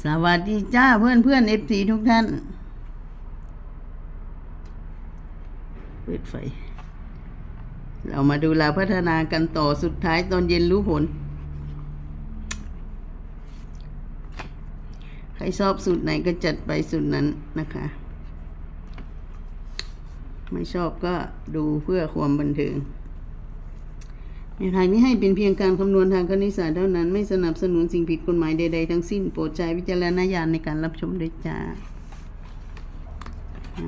สวัสดีจ้าเพื่อนเพื่อนเอฟซีทุกท่าน เปิดไฟ เรามาดูแลพัฒนากันต่อสุดท้ายตอนเย็นรู้ผล ใครชอบสูตรไหนก็จัดไปสูตรนั้นนะคะ ไม่ชอบก็ดูเพื่อความบันเทิง ในทางนี้ให้เป็นเพียงการคำนวณทางคณิตศาสตร์เท่านั้น ไม่สนับสนุนสิ่งผิดกฎหมายใดๆทั้งสิ้น โปรดใช้วิจารณญาณในการรับชมด้วยจ้า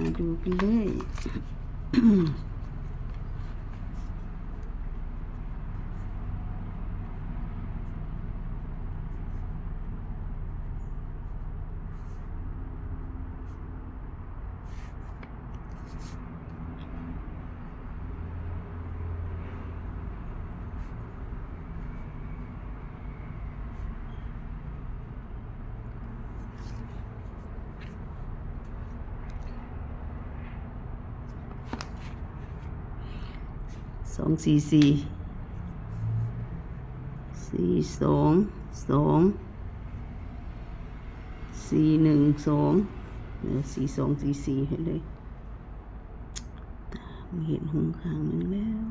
มาดูกันเลย สองสี่สี่สี่สองสองสี่หนึ่งสองเดี๋ยวสี่สองสี่สี่ให้เลยมเห็นหงข้างหนึ่งแล้ว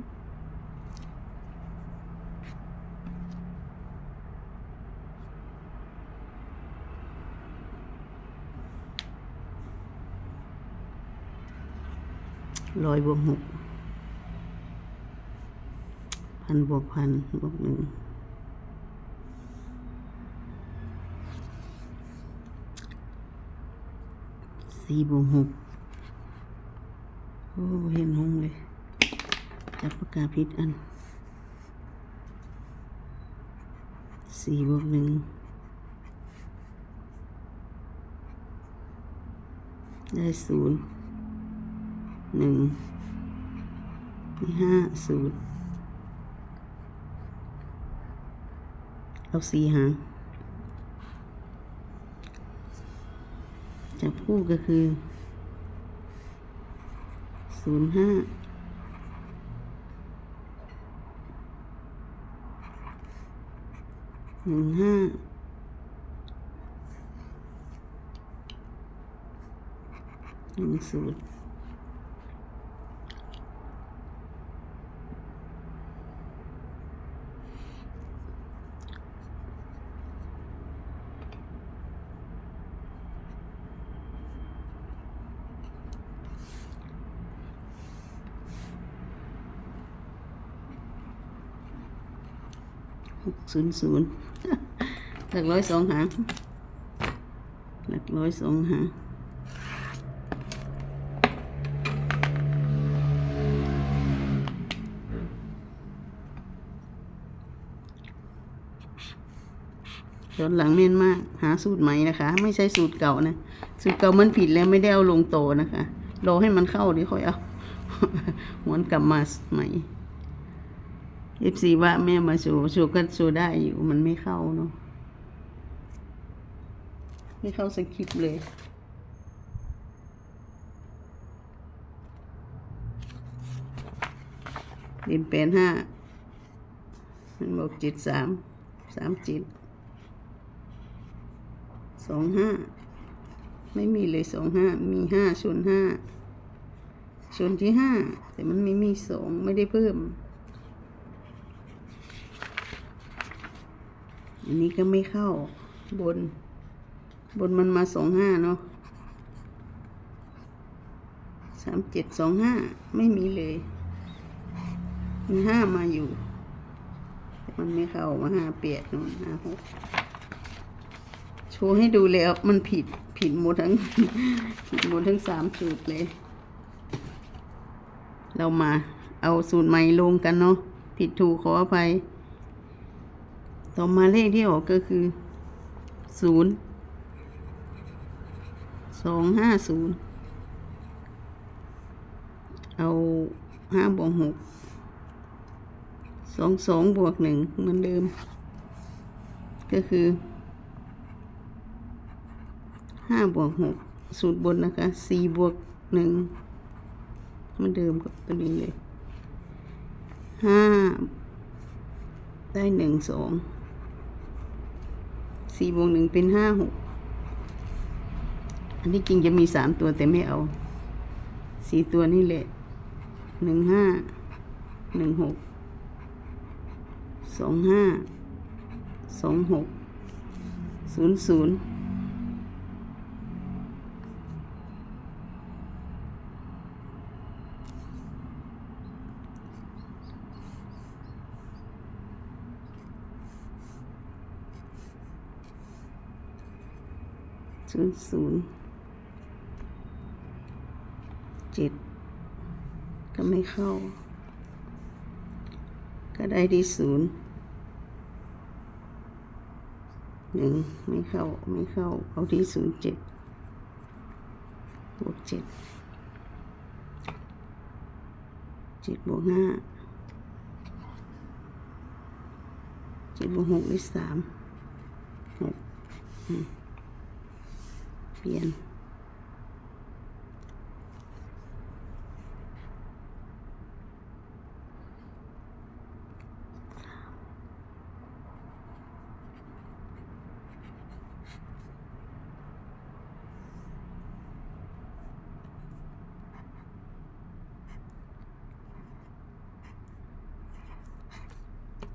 รอยบวกหก พันบวกพันบวกหนึ่งสี่บวกหกโอ้เห็นหงเลย จับปากกาพิษอันสี่บวกหนึ่งได้ศูนย์หนึ่งนี่ห้าศูนย์ เอาสี่หางจับคู่ก็คือศูนย์ห้าหนึ่งห้าหนึ่งศูนย์ กศูนย์ศูนย์หลักร้อยสองหางหลักร้อยสองหางย้อนหลังเม่นมาก หาสูตรใหม่นะคะ ไม่ใช่สูตรเก่านะ สูตรเก่ามันผิดแล้วไม่ได้เอาลงโตนะคะ รอให้มันเข้าดีค่อยเอาหวนกลับมาใหม่ เอฟซีว่าแม่มาโชว์โชว์ก็โชว์ได้อยู่มันไม่เข้าเนาะไม่เข้าสคริปต์เลยเรียนแปดห้ามันบอกเจ็ดสามสามเจ็ดสองห้าไม่มีเลยสองห้ามีห้าชนห้าชนที่ห้าแต่มันไม่มีสองไม่ได้เพิ่ม อันนี้ก็ไม่เข้าบน บนมันมาสองห้าเนาะสามเจ็ดสองห้าไม่มีเลย มีห้ามาอยู่ มันไม่เข้ามาห้าเปียดนู่นห้าหกโชว์ให้ดูแล้วมันผิดผิดหมดทั้ง ผิดหมดทั้งสามสูตรเลย เรามาเอาสูตรใหม่ลงกันเนาะผิดถูกขออภัย ต่อมาเลขที่ออกก็คือศูนย์สองห้าศูนย์เอาห้าบวกหกสองสองบวกหนึ่งเหมือนเดิม ก็คือห้าบวกหกสูตรบนนะคะสี่บวกหนึ่งเหมือนเดิมกับตัวนี้เลยห้าได้หนึ่งสอง สี่บวกหนึ่งเป็นห้าหกอันนี้จริงจะมีสามตัวแต่ไม่เอาสี่ตัวนี่แหละหนึ่งห้าหนึ่งหกสองห้าสองหกศูนย์ศูนย์ ศูนย์ศูนย์เจ็ดก็ไม่เข้า ก็ได้ที่ศูนย์หนึ่งไม่เข้า ไม่เข้า เอาที่ศูนย์เจ็ดบวกเจ็ดเจ็ดบวกห้าเจ็ดบวกหกได้สามหกอืม เปลี่ยน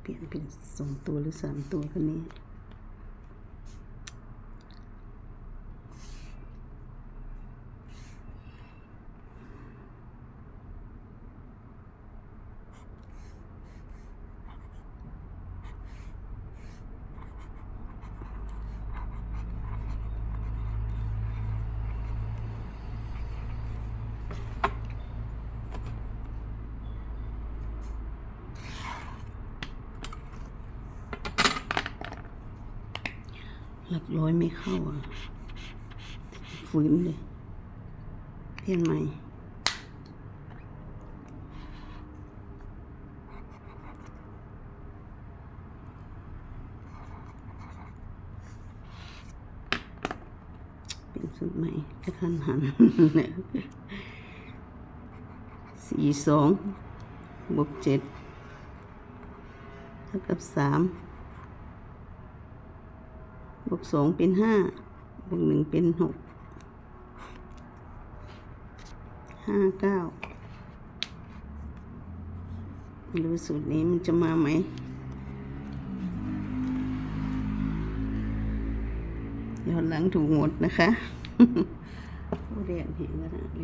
เปลี่ยนเป็นสองตัวหรือสามตัวคนนี้ ร้อยไม่เข้าอะฝืนเลยเพี้ยนใหม่เป็นสูตรใหม่กระทันหันสี่สองบวกเจ็ดเท่ากับสาม วกสองเป็นห้าบวกหนึ่งเป็นหกห้าเก้าดูสูตรนี้มันจะมาไหม ย้อนหลังถูกหมดนะคะโอ้เรียนเห็นขนาดเล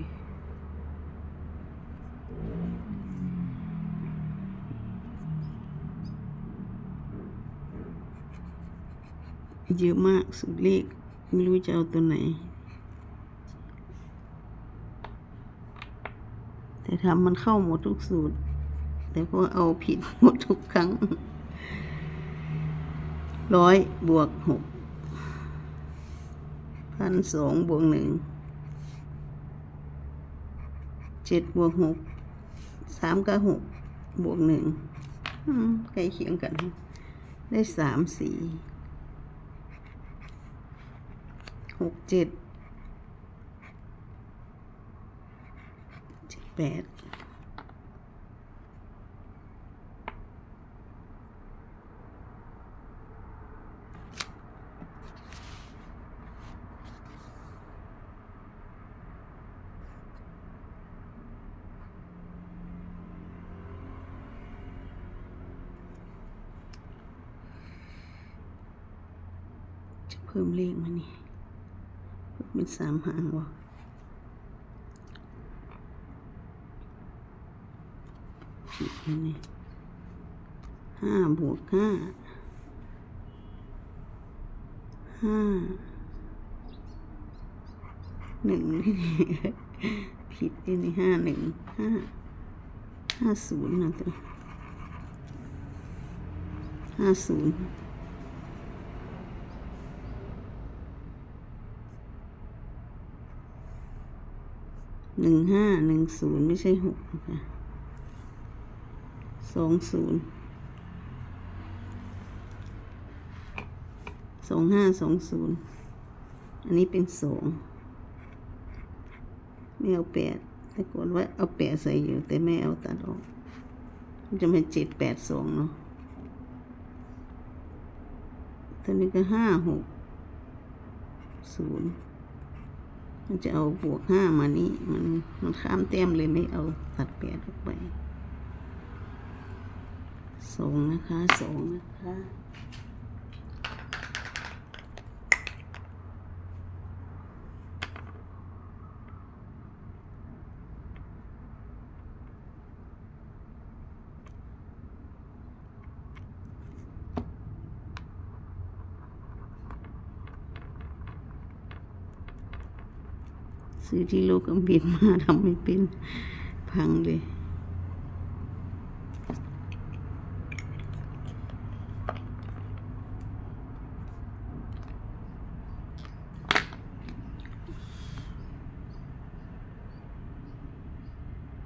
เยอะมากสูตรเลข ไม่รู้จะเอาตัวไหน แต่ทำมันเข้าหมดทุกสูตร แต่ก็เอาผิดหมดทุกครั้งร้อยบวกหกพันสองบวกหนึ่งเจ็ดบวกหกสามกับหกบวกหนึ่งใกล้เคียงกัน ได้สามสี่ หกเจ็ดเจ็ดแปดจะเพิ่มเลขมานี่ เป็นสามหางวะผิดนี่ห้าบวกห้าห้าหนึ่งนี่ผิดนี่นี่ห้าหนึ่งห้าห้าศูนย์นะตัวห้าศูนย์ หนึ่งห้าหนึ่งศูนย์ไม่ใช่หกนะคะสองศูนย์สองห้าสองศูนย์อันนี้เป็นสองไม่เอาแปดแต่กดว่าเอาแปดใส่อยู่ แต่ไม่เอาตัดออก มันจะเป็นเจ็ดแปดสองเนาะตัวนี้ก็ห้าหกศูนย์ มันจะเอาบวกห้ามานี่มันมันข้ามเต้มเลยไม่เอาตัดแปดออกไปสองนะคะสองนะคะ ซื้อที่โลกอังบินมาทำไม่เป็นพังเลย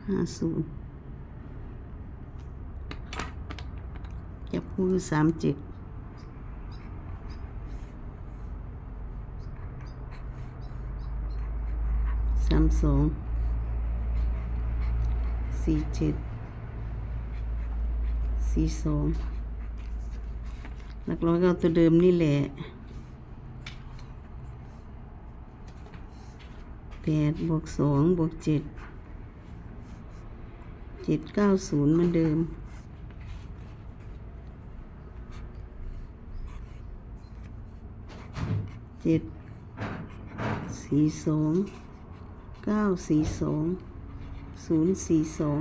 ห้าศูนย์จับคู่สามเจ็ด สองสี่เจ็ดสี่สองหลักร้อยก็เอาตัวเดิมนี่แหละแปดบวกสองบวกเจ็ดเจ็ดเก้าศูนย์เหมือนเดิมเจ็ดสี่สอง ก้าสี่สองศูนย์สี่สอง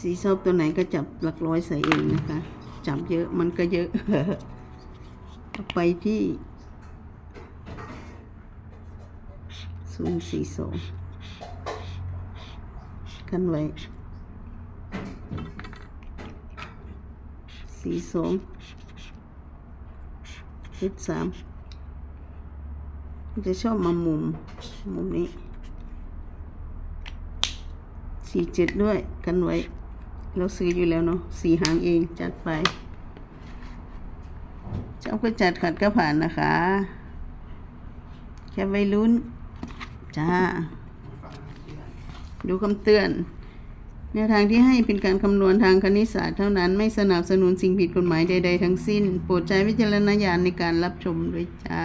สีชอบตัวไหนก็จับหลักร้อยใส่เองนะคะ จับเยอะมันก็เยอะ ไปที่ศูนย์สี่สองกันไว้สี่สองเจ็ดสาม จะชอบมามุม มุมนี้สี่เจ็ดด้วยกันไว้ เราซื้ออยู่แล้วเนาะสี่หางเองจัดไปเจ้าก็จัดขัดก็ผ่านนะคะ แค่ไว้ลุ้น จ้า ดูคำเตือน แนวทางที่ให้เป็นการคำนวณทางคณิตศาสตร์เท่านั้นไม่สนับสนุนสิ่งผิดกฎหมายใด ๆ ทั้งสิ้น โปรดใช้วิจารณญาณในการรับชมด้วยจ้า